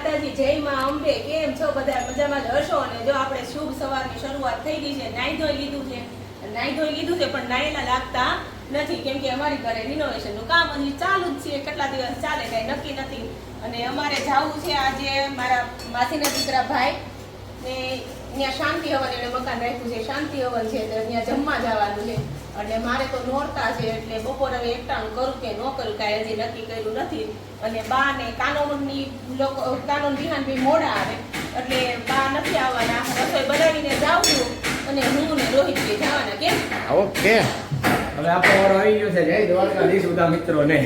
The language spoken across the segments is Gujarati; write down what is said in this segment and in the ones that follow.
માતાજી, જય માં અંબે, કેમ છો? બધા મજામાં જ હશો? અને જો આપણે શુભ સવારની શરૂઆત થઈ ગઈ છે નાઈ ધોઈ લીધું છે. નાઈ ધોઈ લીધું છે, પણ નાયેલા લાગતા નથી, કેમ કે અમારી ઘરે રિનોવેશનનું કામ હજી ચાલુ જ છે, કેટલા દિવસ ચાલે કાંઈ નક્કી નથી. અને અમારે જવું છે આજે મારા માસીના દીકરા ભાઈ ને ત્યાં શાંતિ હવન એને મકાન રાખ્યું છે, શાંતિ હવન છે ત્યાં જમવા જવાનું છે. એટલે મારે તો નોરતા છે એટલે બપોરે હવે એકટાણું કરું કે ન કરું કાંઈ હજી નક્કી કર્યું નથી. અને બા ને કાનોની લોકો કાનોન વિહાન બી મોડા આવે એટલે બા નથી આવવાના. રસોઈ બનાવીને જાઉં છું અને હું ને રોહિત બી જવાના કેમ? ઓકે હવે આપણો વારો આવી ગયો છે જય દ્વારકાધીશ બધા મિત્રોને.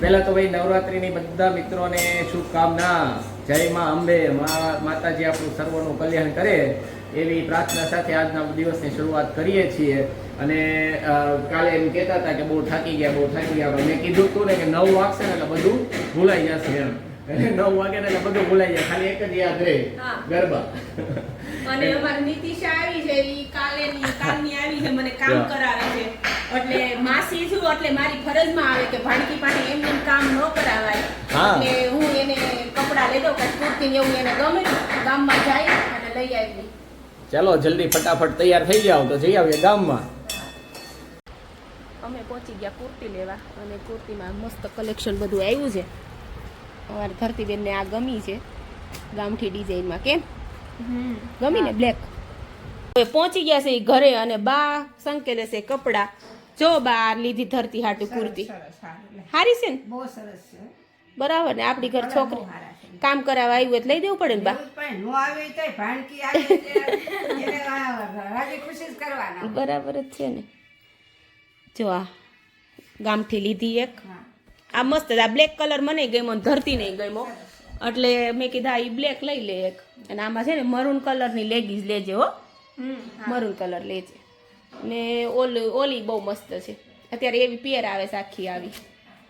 પહેલા તો ભાઈ નવરાત્રિની બધા મિત્રોને શુભકામના. જય માં અંબે મા માતાજી આપણું સર્વનું કલ્યાણ કરે. એવી પ્રાર્થના સાથે આજના દિવસની શરૂઆત કરીએ છીએ. અને કાલે એમ કહેતા હતા કે બહુ થાકી ગયા બહુ થાકી ગયા. મેં કીધું હતું ને કે નવ વાગશે ને એટલે બધું ભૂલાઈ જશે એમ. નવ વાગે ને એટલે બધું ભૂલાઈ જાય. ખાલી એક જ યાદ રહે. ગરબા. અને અમારી નીતિશા આવી છે. એ કાલે ની કાલની આવી છે. મને કામ કરાવે છે. એટલે માસી છું એટલે મારી ફરજમાં આવે કે ભાણકી પાસે એમ એમ કામ ન કરાવાય. એટલે હું એને કપડા લઈ દઉં કુર્તી એવું એને ગમે ગામમાં જાય અને લઈ આવી. ચાલો જલ્દી ફટાફટ તૈયાર થઈ જાવ તો જઈ આવીએ ગામમાં. અમે પહોંચી ગયા કુર્તી લેવા અને કુર્તીમાં મસ્ત કલેક્શન બધું આવ્યું છે. અમારી ધરતીબેનને આ ગમી છે ગામઠી ડિઝાઇનમાં કેમ? ગમી ને બ્લેક હવે પહોંચી ગયા છે ઈ ઘરે અને બા સંકેલે છે કપડા. જો બા લીધી ધરતી હાટુ કુર્તી. હારી છે ને? બહુ સરસ છે. બરાબર ને આપણી ઘર છોકરી સારા. કામ કરાવવા આવ્યું એટલે લઈ દેવું પડે ને બા. બરાબર જ છે ને. જો આ ગામથી લીધી એક. આ મસ્ત. આ બ્લેક કલર મને ગમ્યો ધરતી નહીં ગમ્યો. એટલે મેં કીધા એ બ્લેક લઈ લે એક. અને આમાં છે ને મરૂન કલરની લેગીસ લેજે હો. મરૂન કલર લેજે. ને ઓલી ઓલી બહુ મસ્ત છે. અત્યારે એવી પેર આવે છે આખી આવી.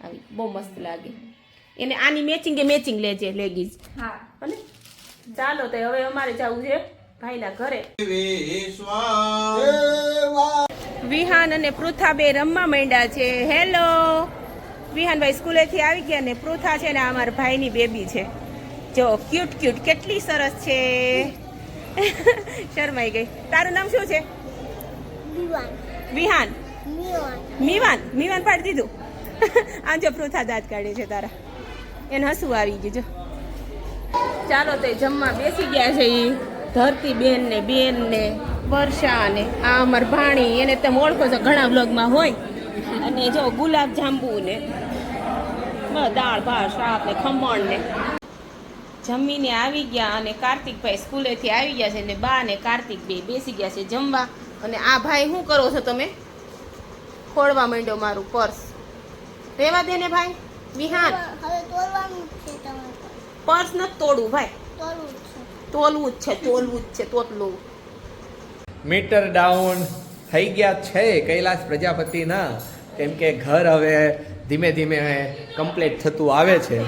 આવી બહુ મસ્ત લાગે. એને આની મેચિંગ એ મેચિંગ લેજે લેગીઝ હા. ભલે. ચાલો તો હવે અમારે જવું છે ભાઈના ઘરે. વિહાન અને પૃથા બે રમવા માંડ્યા છે. હેલો વિહાનભાઈ સ્કૂલેથી આવી ગયા ને પૃથા છે ને અમારા ભાઈની બેબી છે. જો ક્યુટ ક્યુટ કેટલી સરસ છે. શરમાઈ ગઈ. તારું નામ શું છે? વિહાન. મીવાન. મીવાન પાડી દીધું. આમ જો પૃથા દાંત કાઢે છે તારા. એને હસવું આવી ગયું, જો. ચાલો તે જમવા બેસી ગયા છે એ ધરતી બેન ને બેન ને, વર્ષા ને, આ અમાર ભાણી, એને તમે ઓળખો છો ઘણા બ્લોગમાં હોય. અને જો ગુલાબ જાંબુ ને દાળ, ભાત, શાક ને ખમણ ને. જમીને આવી ગયા અને કાર્તિકભાઈ સ્કૂલેથી આવી ગયા છે ને બા ને કાર્તિક બે બેસી ગયા છે જમવા. અને આ ભાઈ શું કરો છો તમે? ખોળવા માંડ્યો મારું પર્સ. રહેવા દે ને ભાઈ. વિહાન. હવે તોલવાનું છે તમારે પર્સ ન તોડું ભાઈ. તોલવું જ છે. તોલવું જ છે તોલવું જ છે તોતલું. મીટર ડાઉન થઈ ગયા છે કૈલાસ પ્રજાપતિના. કેમ કે ઘર હવે ધીમે ધીમે કમ્પ્લીટ થતું આવે છે.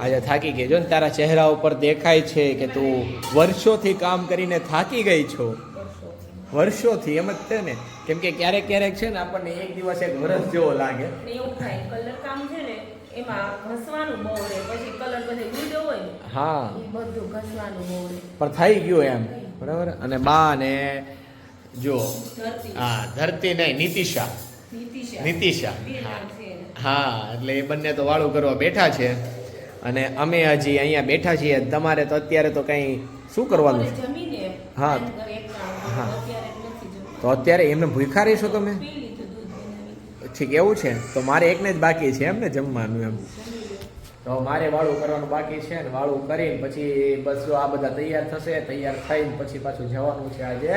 આજે થાકી ગઈ જો ને તારા ચહેરા ઉપર દેખાય છે કે તું વર્ષોથી કામ કરીને થાકી ગઈ છો. વર્ષોથી એમ જ છે ને કેમ કે ક્યારેક ક્યારેક છે ને આપણને એક દિવસ એક વર્ષ જેવો લાગે. એવું થાય કલર કામ છે ને એમાં ઘસવાનું બહુ રહે. પછી કલર બધે ગુંડો હોય હા. બધું ઘસવાનું બહુ રહે. પણ થઈ ગયું એમ. બરાબર? અને બા ને જો હા ધરતી નહીં નીતિશા. નીતિશા. હા. એટલે એ બંને તો વાળું કરવા બેઠા છે. અને અમે હજી અહીંયા બેઠા છીએ. તમારે તો અત્યારે તો કંઈ શું કરવાનું? છે હા. હા. તો અત્યારે એમને ભૂખા રહીશો તમે? ઠીક એવું છે. તો મારે એકને જ બાકી છે એમ ને જમવાનું એમ. તો મારે વાળું કરવાનું બાકી છે ને વાળું કરીને પછી બસ જો આ બધા તૈયાર થશે તૈયાર થઈને પછી પાછું જવાનું છે આજે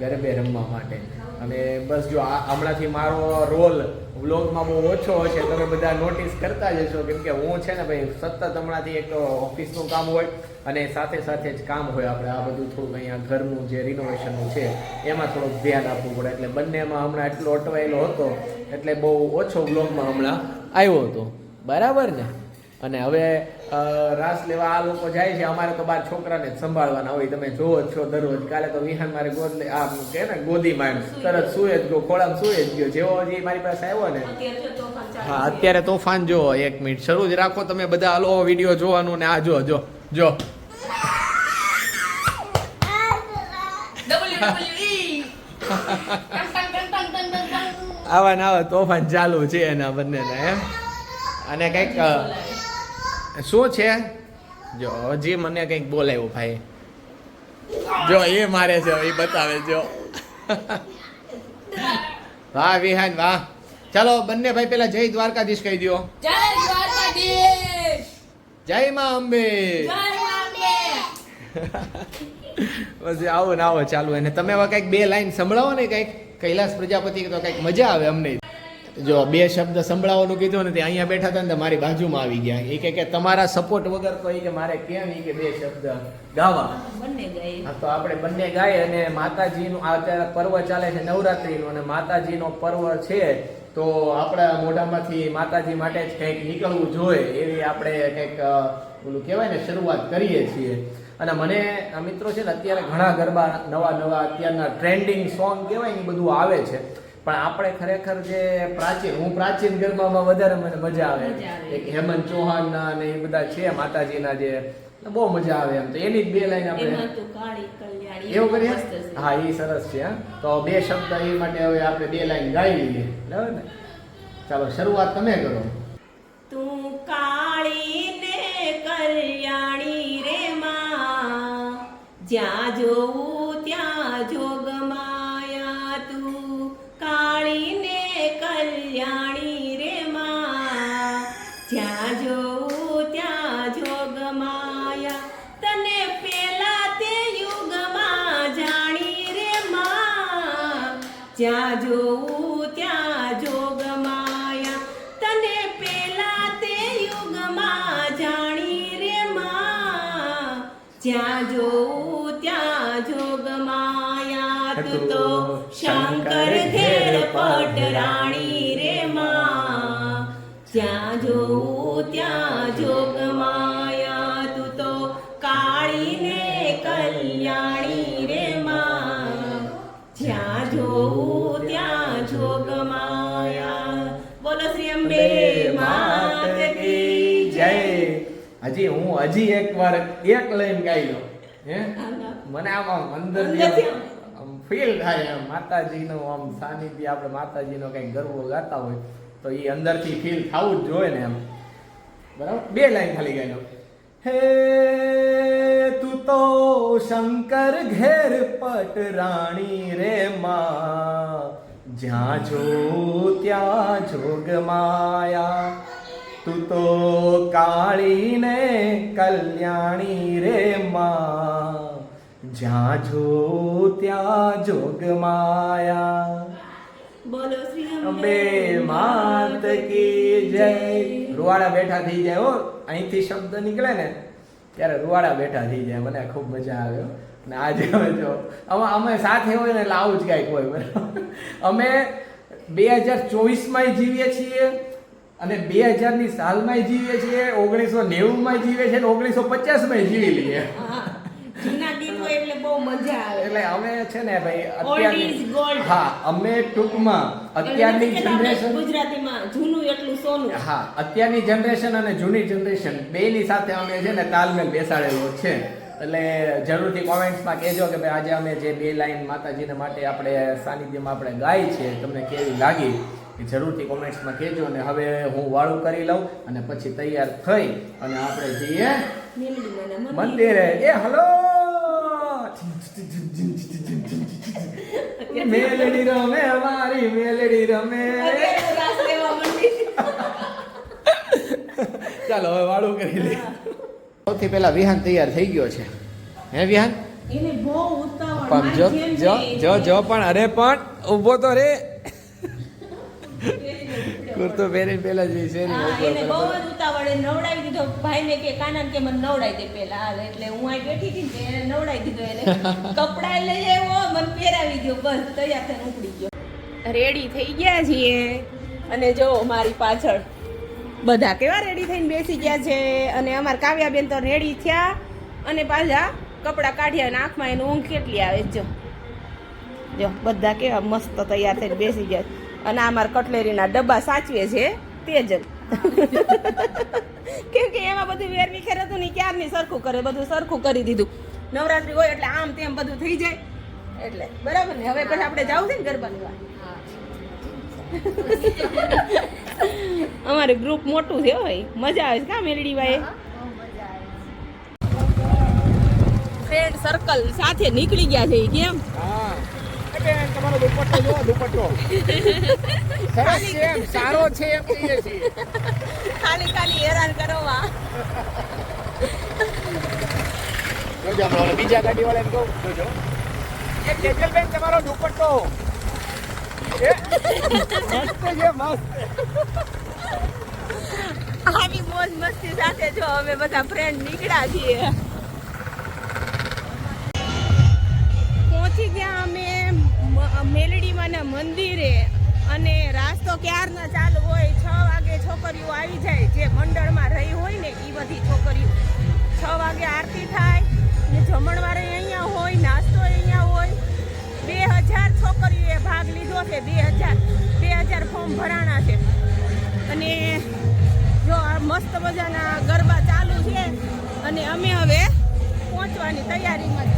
ગરબે રમવા માટે. અને બસ જો આ હમણાંથી મારો રોલ વ્લોગમાં બહુ ઓછો હશે તમે બધા નોટિસ કરતા જ હશો. કેમ કે હું છે ને ભાઈ સતત હમણાંથી એક ઓફિસનું કામ હોય અને સાથે સાથે જ કામ હોય આપણે. આ બધું થોડુંક અહીંયા ઘરનું જે રિનોવેશનનું છે, એમાં થોડુંક ધ્યાન આપવું પડે. એટલે બંનેમાં હમણાં એટલો અટવાયેલો હતો, એટલે બહુ ઓછો વ્લોગમાં હમણાં આવ્યો હતો. બરાબર ને? અને હવે રાસ લેવા આ લોકો જાય છે અમારે તો બાર છોકરાને જ સંભાળવાના હોય તમે જોવો જ છો દરરોજ. કાલે તો વિહાન મારે ગોદ લે આ કે ને ગોદી માં તરત સુએ જ ગયો ખોળામાં સુએ જ ગયો. જેવો હજી મારી પાસે આવ્યો ને. હા અત્યારે તોફાન જો એક મિનિટ. શરૂ જ રાખો તમે બધા હલો વીડિયો જોવાનું ને આ જો જો જો. આવા ના આવા તોફાન ચાલુ છે એના બંનેના એમ? અને કંઈક શું છે? જો હજી મને કંઈક બોલાવ્યો ભાઈ. જો એ મારે છે એ બતાવે જો. વાહ વિહાન વાહ. ચાલો બંને ભાઈ પેલા જય દ્વારકાધીશ કહી દો જય દ્વારકાધીશ! જય માં અંબે. પછી આવો ને આવો ચાલુ. અને તમે હવે કંઈક બે લાઈન સંભળાવો ને કંઈક. કૈલાસ પ્રજાપતિ તો કંઈક મજા આવે અમને. જો બે શબ્દ સંભળાવવાનું કીધું ને તે અહીંયા બેઠા હતા ને મારી બાજુમાં આવી ગયા. એ કે કે તમારા સપોર્ટ વગર તો એ કે મારે કેમ એ કે બે શબ્દ ગાવા? બંને ગાય. તો આપણે બંને ગાય અને માતાજીનું આ અત્યારે પર્વ ચાલે છે નવરાત્રીનું અને માતાજીનો પર્વ છે તો આપણા મોઢામાંથી માતાજી માટે જ કંઈક નીકળવું જોઈએ એવી આપણે કંઈક ઓલું કહેવાય ને શરૂઆત કરીએ છીએ. અને મને મિત્રો છે ને અત્યારે ઘણા ગરબા નવા નવા અત્યારના ટ્રેન્ડિંગ સોંગ કહેવાય ને બધું આવે છે. પણ આપણે ખરેખર જે પ્રાચીન હું પ્રાચીન ગરબામાં વધારે મને મજા આવે. એક હેમંત ચૌહાણના ને એ બધા છે માતાજીના જે બહુ મજા આવે એમ. તો એની બે લાઈન આપણે એવું કરીએ? હા એ સરસ છે તો બે શબ્દ એ માટે હવે આપણે બે લાઈન ગાઈ લઈએ. બરાબર ને? ચાલો શરૂઆત તમે કરો. તું કાળી ને કલ્યાણી રે માં. જ્યાં જોવું ત્યાં જોગમાયા જ્યાં જોવું ત્યાં જોગમાયા તને પેલા તે યુગમાં જાણી રે માં. જ્યાં જોવું ત્યાં જોગમાયા તું તો શંકર ઘેર પટરાણી હજી હું હજી એક વાર એક લઈને ગાઈ લઉં હે? મને આમ આમ ફીલ થાય માતાજીનો આમ સાનિધ્ય આપણે માતાજીનો કંઈક ગરબો ગાતા હોય તો એ અંદરથી ફીલ થવું જ જોઈએ ને એમ. બરાબર? બે લાઈન ખાલી ગાઈ લઉં હે તું તો શંકર ઘેર પટ રાણી રે માં. જ્યાં જો ત્યાં જોગ માયા. તું તો કાળી ને કલ્યાણી રે માં. જ્યાં જો ત્યાં જોગ માયા. બોલો શ્રી અંબે માત કી જય. રૂવાડા બેઠા થઈ જાય હો. અહીંથી શબ્દ નીકળે ને ત્યારે રૂવાડા બેઠા થઈ જાય. મને ખૂબ મજા આવ્યો ને અને આજે હવે જો અમે અમે સાથે હોય ને આવું જ કાંઈક હોય. બરાબર. અમે બે હજાર ચોવીસમાં જીવીએ છીએ. અને બે હજારની સાલમાં જીવીએ છીએ ઓગણીસો નેવુંમાં જીવીએ છીએ ઓગણીસો પચાસમાં જીવી લઈએ. હા, એટલે બહુ મજા આવે. એટલે અમે છે ને ભાઈ gold. હા અમે ટૂંકમાં અત્યારની જનરેશન ગુજરાતીમાં જૂનું એટલું સોનું. હા અત્યારની જનરેશન અને જૂની જનરેશન બેની સાથે અમે છે ને તાલમેલ બેસાડેલો છે. એટલે જરૂરથી કોમેન્ટ્સમાં કહેજો કે ભાઈ આજે અમે જે બે લાઈન માતાજીને માટે આપણે સાનિધ્યમાં આપણે ગાઈ છે તમને કેવી લાગી? એ જરૂરથી કોમેન્ટ્સમાં કહેજો અને હવે હું વાળું કરી લઉં અને પછી તૈયાર થઈ અને આપણે જઈએ મંદિરે. એ હલો મેલડી રમે અમારી મેલડી રમે. ચાલો હવે વાળું કરી લઈએ. સૌથી પહેલા વિહાન તૈયાર થઈ ગયો છે. હે વિહાન? પણ જો જો જો પણ અરે પણ ઊભો તો રે. કુર્તો પહેરીને પહેલા જ શેરી એને બહુ જ ઉતાવળે નવડાવી દીધો. ભાઈને કે કાના કે મને નવડાવી દે પેલા હાલ એટલે હું આ બેઠી હતી ને એને નવડાવી દીધો એને. કપડા લઈ આવ્યો મને પહેરાવી દો બસ. તૈયાર થઈને ઉપડી ગયો. રેડી થઈ ગયા છીએ. અને જો મારી પાછળ બધા કેવા રેડી થઈને બેસી ગયા છે. અને અમાર કાવ્યાબેન તો રેડી થયા. અને પાછા કપડાં કાઢ્યા અને આંખમાં એનું ઊંઘ કેટલી આવે જો જો બધા કેવા મસ્ત તૈયાર થઈને બેસી ગયા છે. અને અમારા કટલેરીના ડબ્બા સાચવે છે તેજલ કેમ કે એમાં બધું વેર વિખેર હતું ને ક્યારની સરખું કરે? બધું સરખું કરી દીધું. નવરાત્રી હોય એટલે આમ તેમ બધું થઈ જાય. એટલે બરાબર ને? હવે પછી આપણે જવું છે ને ગરબાની વાત. અમારે ગ્રુપ મોટું છે હોય ભાઈ. મજા આવે છે કા મેલડી ભાઈ? ફ્રેન્ડ સર્કલ સાથે નીકળી ગયા છે કેમ? હા એ બેન, તમારો દુપટ્ટો જો દુપટ્ટો. સરસ છે એમ સારો છે એમ કહીએ છીએ. ખાલી ખાલી હેરાન કરવા જોજો બીજા ગાડી વાળાને કહું. જોજો. એ તમારો દુપટ્ટો. એ મસ્ત છે મસ્ત. આવી મોજ મસ્તી સાથે જો અમે બધા ફ્રેન્ડ નીકળ્યા છીએ. મંદિરે અને રાસ્તો ક્યારના ચાલુ હોય, છ વાગે છોકરીઓ આવી જાય, જે મંડળમાં રહી હોય ને એ બધી છોકરીઓ. છ વાગે આરતી થાય, ને જમણવારે અહીંયા હોય, નાસ્તો અહીંયા હોય. બે હજાર છોકરીઓએ ભાગ લીધો છે, બે હજાર બે હજાર ફોર્મ ભરાણા છે. અને જો આ મસ્ત મજાના ગરબા ચાલુ છે, અને અમે હવે પહોંચવાની તૈયારીમાં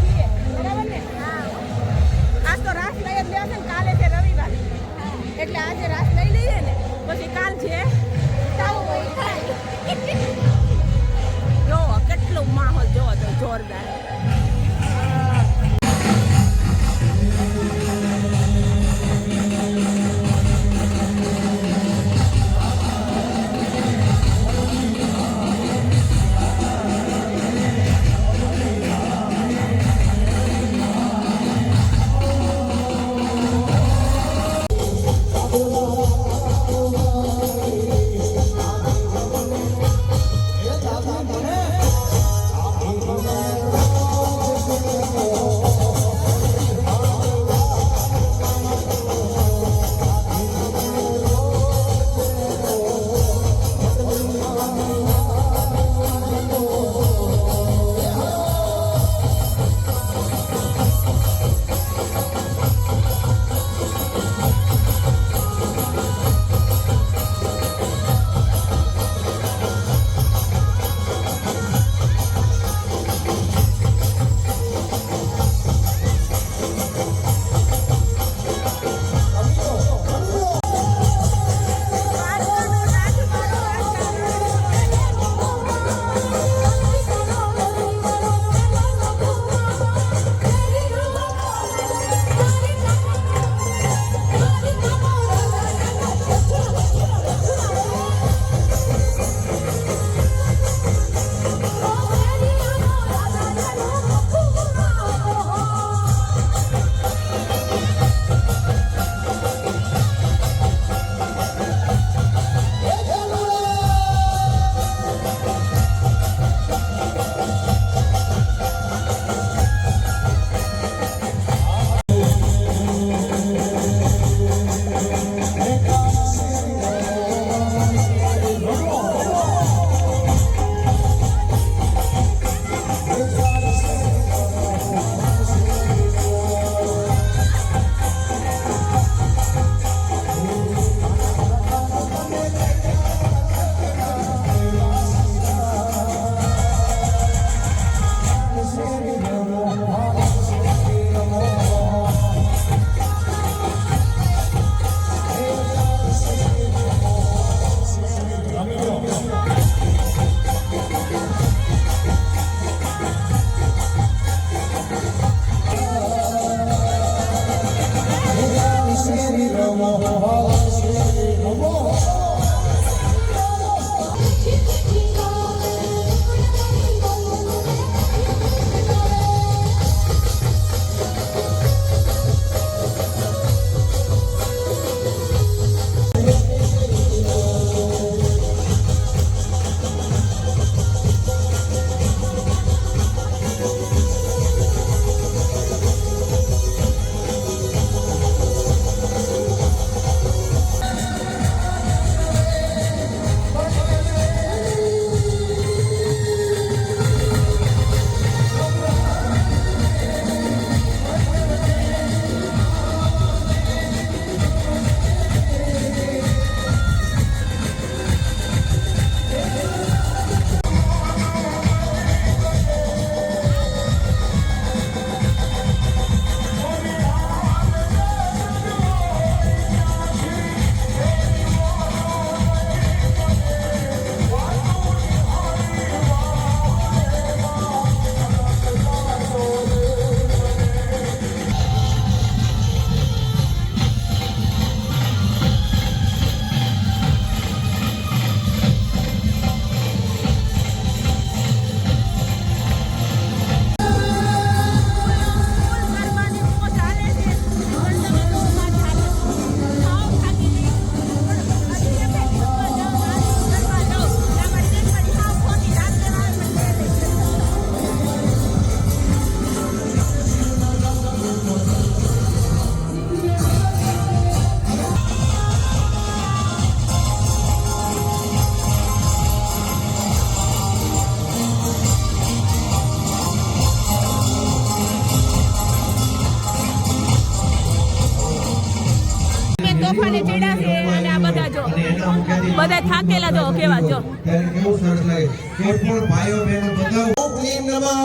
થાકેલા જો કેવા જો. ત્યારે કેવું સરસ લાગે કોઈ પણ ભાઈઓ બહેનો બધા ઓમ ક્લીમ નમઃ.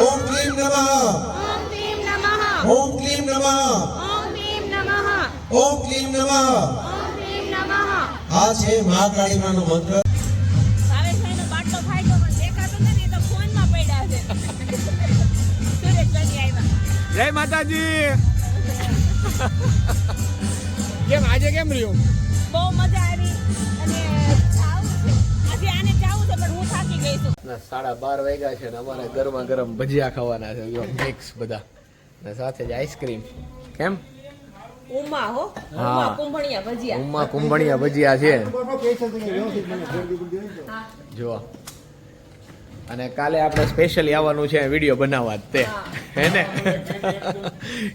ઓમ ક્લીમ નમઃ. ઓમ ક્લીમ નમઃ. ઓમ ક્લીમ નમઃ. આ મંત્ર. છે. જય માતાજી. કેમ આજે કેમ રહ્યું? બહુ મજા આવી સાડા બાર વાગ્યા છે ને અમારે ગરમા ગરમ ભજીયા ખાવાના છે જો મિક્સ બધા. ને સાથે જ આઈસ્ક્રીમ. કેમ? ઉમા હો. ઉમા કુંભણિયા ભજીયા. ઉમા કુંભણિયા ભજીયા છે. જો. અને કાલે આપણે સ્પેશિયલી આવવાનું છે વીડિયો બનાવવા તે. હે ને?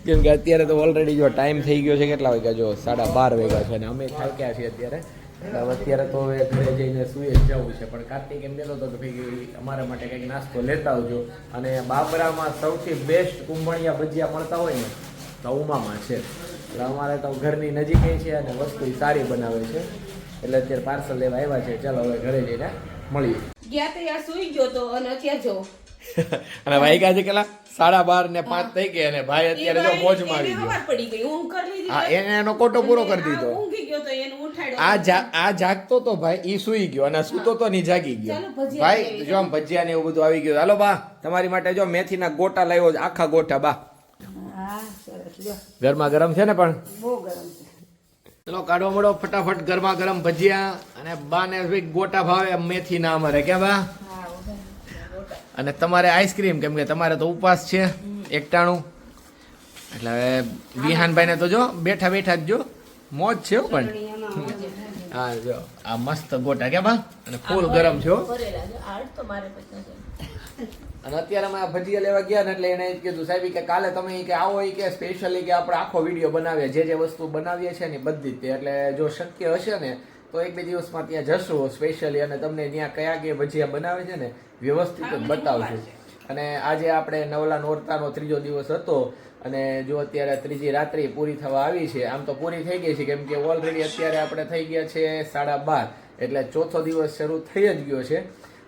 કેમ કે અત્યારે તો ઓલરેડી જો ટાઈમ થઈ ગયો છે કેટલા વાગ્યા? જો સાડા બાર વાગ્યા છે અને અમે થાક્યા છીએ અત્યારે. અત્યારે તો હવે ઘરે જઈને સુઈ જ જવું છે. પણ કાર્તિક એમ કહેતો હતો કે ભાઈ અમારા માટે કંઈક નાસ્તો લેતા આવજો. અને બાબરામાં સૌથી બેસ્ટ કુંભણિયા ભજીયા મળતા હોય ને તો ઉમામાં છે. એટલે અમારે તો ઘરની નજીક છે અને વસ્તુ સારી બનાવે છે. એટલે અત્યારે પાર્સલ લેવા આવ્યા છે. ચાલો હવે ઘરે જઈને મળીએ. ગયા તો યાર સુઈ ગયો તો અને અત્યારે જો અને વાગ્યા છે કેટલા? સાડા બાર ને પાંચ થઈ ગયા અને ભાઈ અત્યારે જો મોજ મારી ગયો. હા એને એનો કોટો પૂરો કરી દીધો. આ આ જાગતો તો ભાઈ ઈ સુઈ ગયો અને સૂતો તો ની જાગી ગયો. ભજીયા ભાઈ જો આમ ભજીયા ને એવું બધું આવી ગયું. હાલો બા તમારી માટે જો મેથીના ગોટા લાવ્યો આખા ગોટા બા. ગરમા ગરમ છે ને પણ? બહુ ગરમ છે. ચલો કાઢવા મળો ફટાફટ ગરમા ગરમ ભજીયા અને બા ને ગોટા ભાવે મેથી ના અમારે. કે બા. અને તમારે આઈસ્ક્રીમ કેમ કે તમારે તો ઉપવાસ છે એકટાણું. એટલે હવે વિહાનભાઈને તો જો બેઠા બેઠા જ જો. મોજ છે પણ. હા જો. આ મસ્ત ગોટા કે બા? અને ફૂલ ગરમ છે. અને અત્યારે અમે ભજીયા લેવા ગયા ને એટલે એને જ કીધું સાહેબ કે કાલે તમે કે આવો એ કે સ્પેશિયલી કે આપણે આખો વીડિયો બનાવીએ. જે જે વસ્તુ બનાવીએ છે ને બધી જ તે. એટલે જો શક્ય હશે ને તો એક બે દિવસમાં ત્યાં જશું સ્પેશિયલી અને તમને ત્યાં કયા કયા ભજીયા બનાવે છે ને વ્યવસ્થિત બતાવશું. અને આજે આપણે નવલા નોરતાનો ત્રીજો દિવસ હતો અને જો અત્યારે ત્રીજી રાત્રિ પૂરી થવા આવી છે આમ તો પૂરી થઈ ગઈ છે કેમ કે ઓલરેડી અત્યારે આપણે થઈ ગયા છે સાડા બાર એટલે ચોથો દિવસ શરૂ થઈ જ ગયો છે.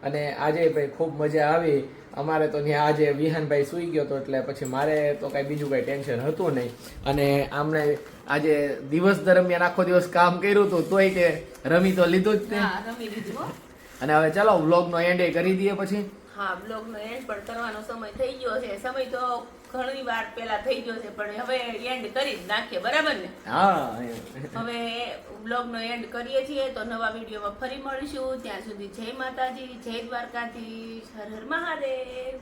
અને આજે ભાઈ ખૂબ મજા આવી. અમારે તો ત્યાં આજે વિહાનભાઈ સૂઈ ગયો હતો એટલે પછી મારે તો કાંઈ બીજું કાંઈ ટેન્શન હતું નહીં. અને આમને આજે દિવસ દરમિયાન આખો દિવસ કામ કર્યું હતું તોય તે રમી તો લીધું જ તે હા રમી લીધું અને હવે ચાલો વ્લોગનો એન્ડ એ કરી દઈએ પછી. હા બ્લોગ નો એન્ડ પણ કરવાનો સમય થઈ ગયો છે. સમય તો ઘણી વાર પેલા થઈ ગયો છે પણ હવે એન્ડ કરી જ નાખીએ બરાબર ને? હા હવે બ્લોગ નો એન્ડ કરીએ છીએ તો નવા વિડીયોમાં ફરી મળીશું. ત્યાં સુધી જય માતાજી જય દ્વારકાધીશ હર હર મહાદેવ.